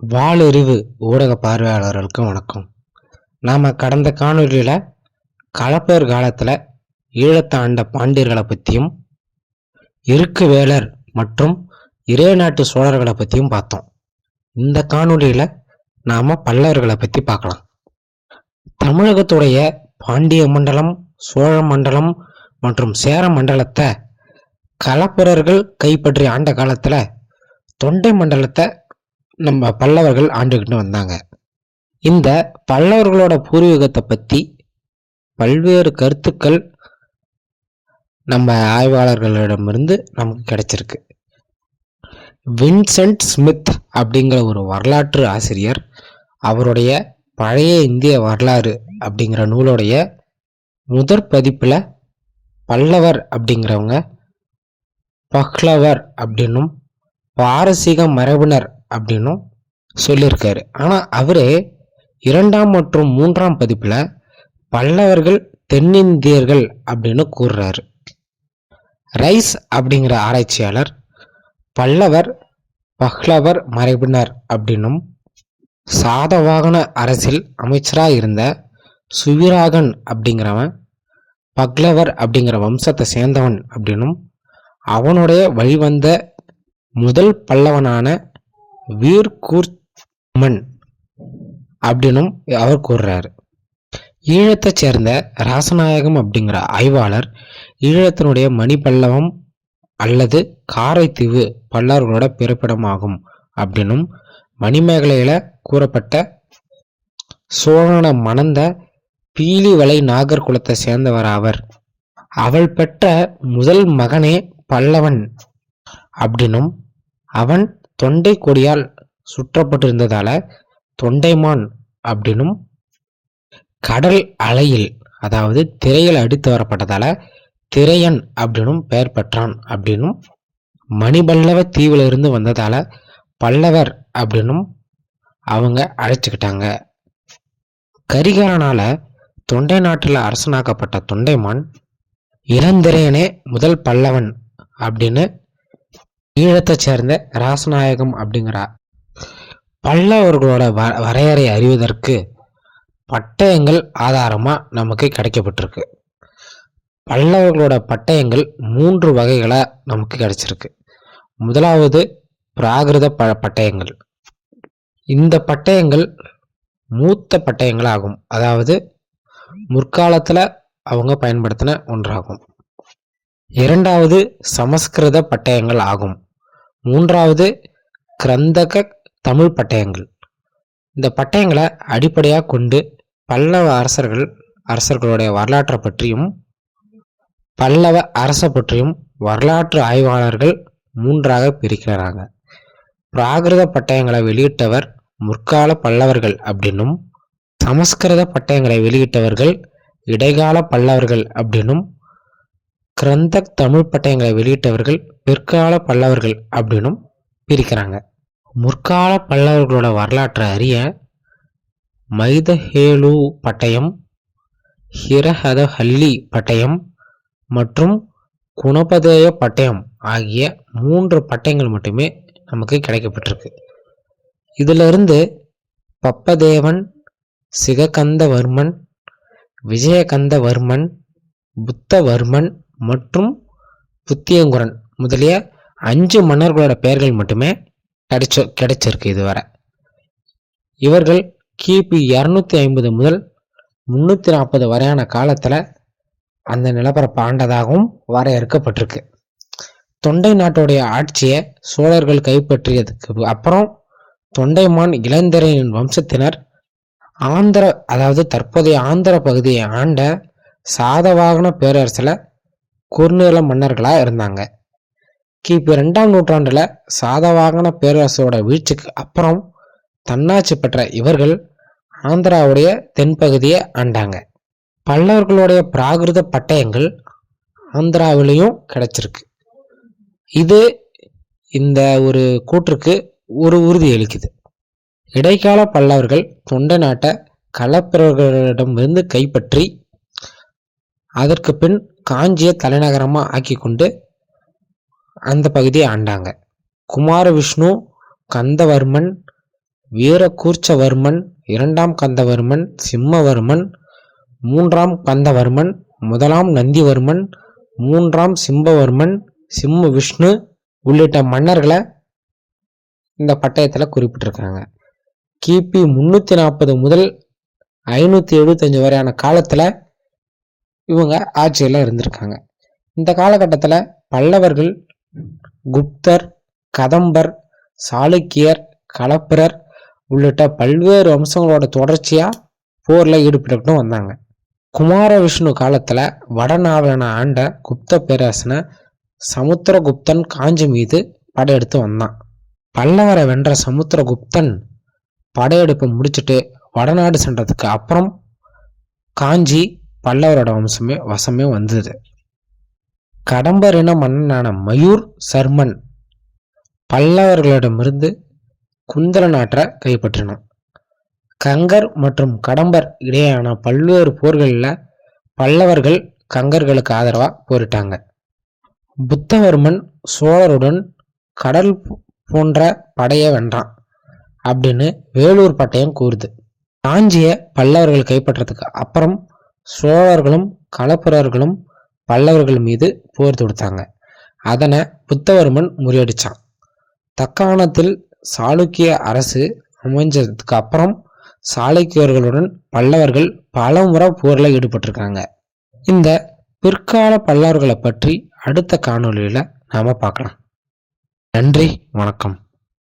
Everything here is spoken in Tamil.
வாளெறிவு ஊடக பார்வையாளர்களுக்கும் வணக்கம். நாம் கடந்த காணொலியில் களப்பேர் காலத்தில் ஈழத்தாண்ட பாண்டியர்களை பற்றியும் இருக்கு வேலர் மற்றும் இறை நாட்டு சோழர்களை பற்றியும் பார்த்தோம். இந்த காணொலியில் நாம் பல்லவர்களை பற்றி பார்க்கலாம். தமிழகத்துடைய பாண்டிய மண்டலம் சோழ மண்டலம் மற்றும் சேர மண்டலத்தை களப்பிரர்கள் கைப்பற்றி ஆண்ட காலத்தில் தொண்டை மண்டலத்தை நம்ம பல்லவர்கள் ஆண்டுகிட்டு வந்தாங்க. இந்த பல்லவர்களோட பூர்வீகத்தை பற்றி பல்வேறு கருத்துக்கள் நம்ம ஆய்வாளர்களிடமிருந்து நமக்கு கிடைச்சிருக்கு. வின்சென்ட் ஸ்மித் அப்படிங்கிற ஒரு வரலாற்று ஆசிரியர் அவருடைய பழைய இந்திய வரலாறு அப்படிங்கிற நூலுடைய முதற் பதிப்பில் பல்லவர் அப்படிங்கிறவங்க பஹ்லவர் அப்படின்னும் பாரசீக மரபினர் அப்படின்னும் சொல்லியிருக்காரு. ஆனால் அவரே இரண்டாம் மற்றும் மூன்றாம் பதிப்பில் பல்லவர்கள் தென்னிந்தியர்கள் அப்படின்னு கூறுறாரு. ரைஸ் அப்படிங்கிற ஆராய்ச்சியாளர் பல்லவர் பஹ்லவர் மறைபினர் அப்படின்னும் சாதவாகன அரசில் அமைச்சராக இருந்த சுவிராகன் அப்படிங்கிறவன் பக்லவர் அப்படிங்கிற வம்சத்தை சேர்ந்தவன் அப்படின்னும் அவனுடைய வழிவந்த முதல் பல்லவனான வீர் கூர்மன் அப்படின்னும் அவர் கூறுறாரு. ஈழத்தைச் சேர்ந்த ராசநாயகம் அப்படிங்கிற ஆய்வாளர் ஈழத்தினுடைய மணிப்பல்லவம் அல்லது காரைத்தீவு பல்லார்களோட பிறப்பிடமாகும் அப்படின்னும் மணிமேகலையில கூறப்பட்ட சோழனை மணந்த பீலிவலை நாகர்குலத்தை சேர்ந்தவர் அவர் அவள் பெற்ற முதல் மகனே பல்லவன் அப்படின்னும் அவன் தொண்டை கொடியால் சுற்றப்பட்டிருந்ததால தொண்டைமான் அப்படின்னும் கடல் அலையில் அதாவது திரையில் அடித்து வரப்பட்டதால திரையன் அப்படின்னும் பெயர் பெற்றான் அப்படின்னும் மணிபல்லவ தீவிலிருந்து வந்ததால பல்லவர் அப்படின்னும் அவங்க அழைச்சிக்கிட்டாங்க. கரிகாலனால தொண்டை நாட்டில் அரசனாக்கப்பட்ட தொண்டைமான் இளந்திரையனே முதல் பல்லவன் அப்படின்னு ஈழத்தை சேர்ந்த ராசநாயகம் அப்படிங்கிற. பல்லவர்களோட வ வரையறை அறிவதற்கு பட்டயங்கள் ஆதாரமாக நமக்கு கிடைக்கப்பட்டிருக்கு. பல்லவர்களோட பட்டயங்கள் மூன்று வகைகளாக நமக்கு கிடைச்சிருக்கு. முதலாவது பிராகிருத ப பட்டயங்கள். இந்த பட்டயங்கள் மூத்த பட்டயங்கள் ஆகும் அதாவது முற்காலத்தில் அவங்க பயன்படுத்தின ஒன்றாகும். இரண்டாவது சமஸ்கிருத பட்டயங்கள் ஆகும். மூன்றாவது கிரந்தக தமிழ் பட்டயங்கள். இந்த பட்டயங்களை அடிப்படையாக கொண்டு பல்லவ அரசர்கள் அரசர்களுடைய வரலாற்றை பற்றியும் பல்லவ அரச பற்றியும் வரலாற்று ஆய்வாளர்கள் மூன்றாக பிரிக்கிறாங்க. பிராகிருத பட்டயங்களை வெளியிட்டவர் முற்கால பல்லவர்கள் அப்படின்னும் சமஸ்கிருத பட்டயங்களை வெளியிட்டவர்கள் இடைக்கால பல்லவர்கள் அப்படின்னும் கிரந்தக் தமிழ் பட்டயங்களை வெளியிட்டவர்கள் பிற்கால பல்லவர்கள் அப்படின்னும் பிரிக்கிறாங்க. முற்கால பல்லவர்களோட வரலாற்றை அறிய மைதஹேலு பட்டயம் ஹிரஹதஹல்லி பட்டயம் மற்றும் குணபதேய பட்டயம் ஆகிய மூன்று பட்டயங்கள் மட்டுமே நமக்கு கிடைக்கப்பட்டிருக்கு. இதிலிருந்து பப்பதேவன் சிககந்தவர்மன் விஜயகந்தவர்மன் புத்தவர்மன் மற்றும் புத்தியங்குரன் முதலிய அஞ்சு மன்னர்களோட பெயர்கள் மட்டுமே கிடைச்ச கிடைச்சிருக்கு இதுவரை. இவர்கள் கிபி இரநூத்தி ஐம்பது முதல் முன்னூற்றி நாற்பது வரையான காலத்தில் அந்த நிலப்பரப்பு ஆண்டதாகவும் வரையறுக்கப்பட்டிருக்கு. தொண்டை நாட்டுடைய ஆட்சியை சோழர்கள் கைப்பற்றியதுக்கு அப்புறம் தொண்டைமான் இளந்திரையின் வம்சத்தினர் ஆந்திர அதாவது தற்போதைய ஆந்திர பகுதியை ஆண்ட சாதவாகன பேரரசில் குறுநில மன்னர்களாக இருந்தாங்க. கிபி ரெண்டாம் நூற்றாண்டுல சாதவாகன பேரரசோட வீழ்ச்சிக்கு அப்புறம் தன்னாட்சி பெற்ற இவர்கள் ஆந்திராவுடைய தென்பகுதியை ஆண்டாங்க. பல்லவர்களுடைய பிராகிருத பட்டயங்கள் ஆந்திராவிலையும் கிடைச்சிருக்கு. இது இந்த ஒரு கூற்றுக்கு ஒரு உறுதி அளிக்குது. இடைக்கால பல்லவர்கள் தொண்டை நாட்டை களப்பிரர்களிடமிருந்து கைப்பற்றி அதற்கு பின் காஞ்சியை தலைநகரமாக ஆக்கி கொண்டு அந்த பகுதியை ஆண்டாங்க. குமார விஷ்ணு கந்தவர்மன் வீரகூர்ச்சவர்மன் இரண்டாம் கந்தவர்மன் சிம்மவர்மன் மூன்றாம் கந்தவர்மன் முதலாம் நந்திவர்மன் மூன்றாம் சிம்பவர்மன் சிம்ம விஷ்ணு உள்ளிட்ட மன்னர்களை இந்த பட்டயத்தில் குறிப்பிட்டிருக்காங்க கிபி முன்னூற்றி நாற்பது முதல் ஐநூற்றி எழுபத்தஞ்சு வரையான காலத்தில் இவங்க ஆட்சியில் இருந்திருக்காங்க. இந்த காலகட்டத்தில் பல்லவர்கள் குப்தர் கதம்பர் சாளுக்கியர் கலப்பிரர் உள்ளிட்ட பல்வேறு வம்சங்களோட தொடர்ச்சியாக போரில் ஈடுபட்டுக்கிட்டும் வந்தாங்க. குமார விஷ்ணு காலத்தில் வடநாவலனை ஆண்ட குப்த பேரரசனை சமுத்திரகுப்தன் காஞ்சி மீது படையெடுத்து வந்தான். பல்லவரை வென்ற சமுத்திரகுப்தன் படையெடுப்பை முடிச்சுட்டு வடநாடு சென்றதுக்கு அப்புறம் காஞ்சி பல்லவரோட வம்சமே வசமே வந்தது. கடம்பர் இன மன்னனான மயூர் சர்மன் பல்லவர்களிடமிருந்து குந்தல நாட்டை கைப்பற்றினான். கங்கர் மற்றும் கடம்பர் இடையேயான பல்வேறு போர்களில் பல்லவர்கள் கங்கர்களுக்கு ஆதரவாக போரிட்டாங்க. புத்தவர்மன் சோழருடன் கடல் போன்ற படையை வென்றான் அப்படின்னு வேலூர் பட்டயம் கூறுது. காஞ்சியை பல்லவர்கள் கைப்பற்றதுக்கு அப்புறம் சோழர்களும் களப்பிரர்களும் பல்லவர்கள் மீது போர் தொடுத்தாங்க. அதனை புத்தவர்மன் முறியடிச்சான். தக்காணத்தில் சாளுக்கிய அரசு அமைஞ்சதுக்கு அப்புறம் சாளுக்கியர்களுடன் பல்லவர்கள் பல முறை போரில் ஈடுபட்டிருக்காங்க. இந்த பிற்கால பல்லவர்களை பற்றி அடுத்த காணொளியில் நாம் பார்க்கலாம். நன்றி வணக்கம்.